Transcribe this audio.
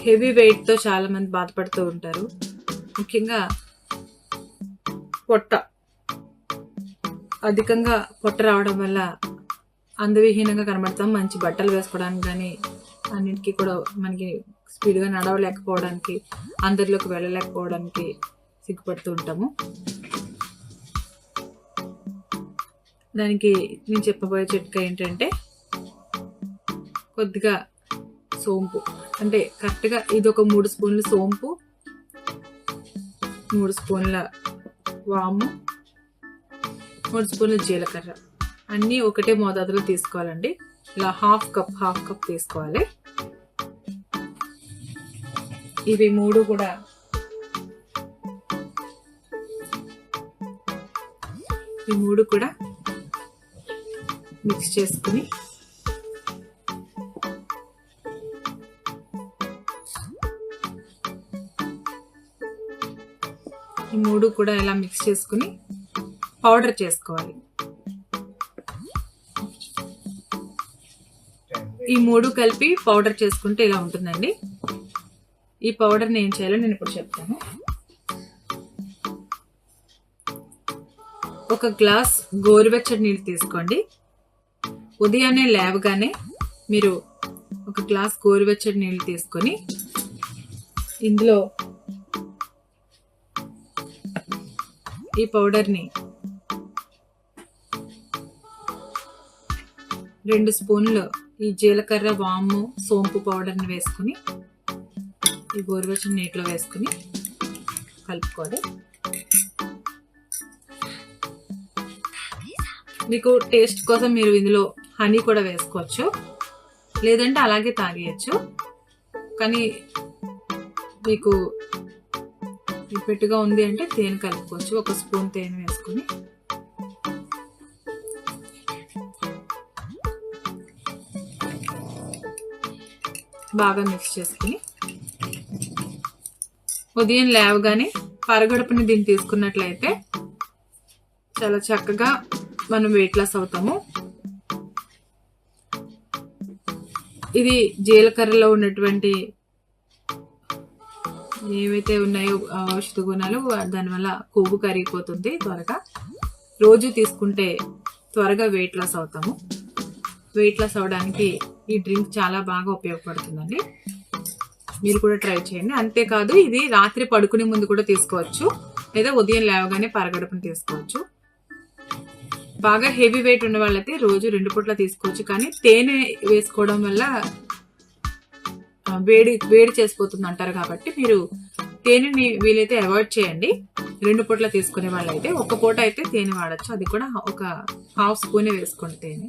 Heavy వెయిట్తో చాలా మంది బాధపడుతూ ఉంటారు. ముఖ్యంగా పొట్ట. అధికంగా పొట్ట రావడం వల్ల అందవిహీనంగా కనబడతాం. మంచి బట్టలు వేసుకోవడానికి కానీ అన్నిటికీ కూడా మనకి స్పీడ్గా నడవలేకపోవడానికి అందరిలోకి వెళ్ళలేకపోవడానికి సిగ్గుపడుతూ ఉంటాము. దానికి నేను చెప్పబోయే చిట్కా ఏంటంటే కొద్దిగా సోంపు. అంటే కరెక్ట్గా ఇది ఒక మూడు స్పూన్లు సోంపు మూడు స్పూన్ల వాము మూడు స్పూన్ల జీలకర్ర. అన్నీ ఒకటే మోతాదులో తీసుకోవాలండి. ఇలా హాఫ్ కప్ హాఫ్ కప్ తీసుకోవాలి. ఇవి మూడు కూడా ఈ మూడు కూడా మిక్స్ చేసుకుని ఈ మూడు కూడా ఇలా మిక్స్ చేసుకుని పౌడర్ చేసుకోవాలి. ఈ మూడు కలిపి పౌడర్ చేసుకుంటే ఇలా ఉంటుందండి. ఈ పౌడర్ని ఏం చేయాలో నేను ఇప్పుడు చెప్తాను. ఒక గ్లాస్ గోరువెచ్చడి నీళ్ళు తీసుకోండి. ఉదయాన్నే లేవగానే మీరు ఒక గ్లాస్ గోరువెచ్చడి నీళ్ళు తీసుకొని ఇందులో ఈ పౌడర్ని రెండు స్పూన్లు ఈ జీలకర్ర వాము సోంపు పౌడర్ని వేసుకుని ఈ గోరువెచ్చని నీటిలో వేసుకుని కలుపుకోవాలి. మీకు టేస్ట్ కోసం మీరు ఇందులో హనీ కూడా వేసుకోవచ్చు. లేదంటే అలాగే తాగేయచ్చు. కానీ మీకు ఇప్పటిగా ఉంది అంటే తేనె కలుపుకోవచ్చు. ఒక స్పూన్ తేనె వేసుకుని. బాగా మిక్స్ చేసుకుని. ఉదయం లేవగానే పరగడుపుని దీన్ని తీసుకున్నట్లయితే చాలా చక్కగా మనం వెయిట్ లాస్ అవుతాము. ఇది జీలకర్రలో ఉన్నటువంటి ఏవైతే ఉన్నాయో ఔషధ గుణాలు దానివల్ల కొవ్వు కరిగిపోతుంది త్వరగా. రోజు తీసుకుంటే త్వరగా వెయిట్ లాస్ అవుతాము. వెయిట్ లాస్ అవడానికి ఈ డ్రింక్ చాలా బాగా ఉపయోగపడుతుందండి. మీరు కూడా ట్రై చేయండి. అంతేకాదు ఇది రాత్రి పడుకునే ముందు కూడా తీసుకోవచ్చు. లేదా ఉదయం లేవగానే పరగడుపుని తీసుకోవచ్చు. బాగా హెవీ వెయిట్ ఉన్న వాళ్ళైతే రోజు రెండు పూట్ల తీసుకోవచ్చు. కానీ తేనె వేసుకోవడం వల్ల వేడి వేడి చేసిపోతుంది అంటారు కాబట్టి మీరు తేనెని వీలైతే అవాయిడ్ చేయండి. రెండు పూట్ల తీసుకునే వాళ్ళైతే ఒక పూట అయితే తేనె వాడచ్చు. అది కూడా ఒక హాఫ్ స్పూనే వేసుకోండి తేనె.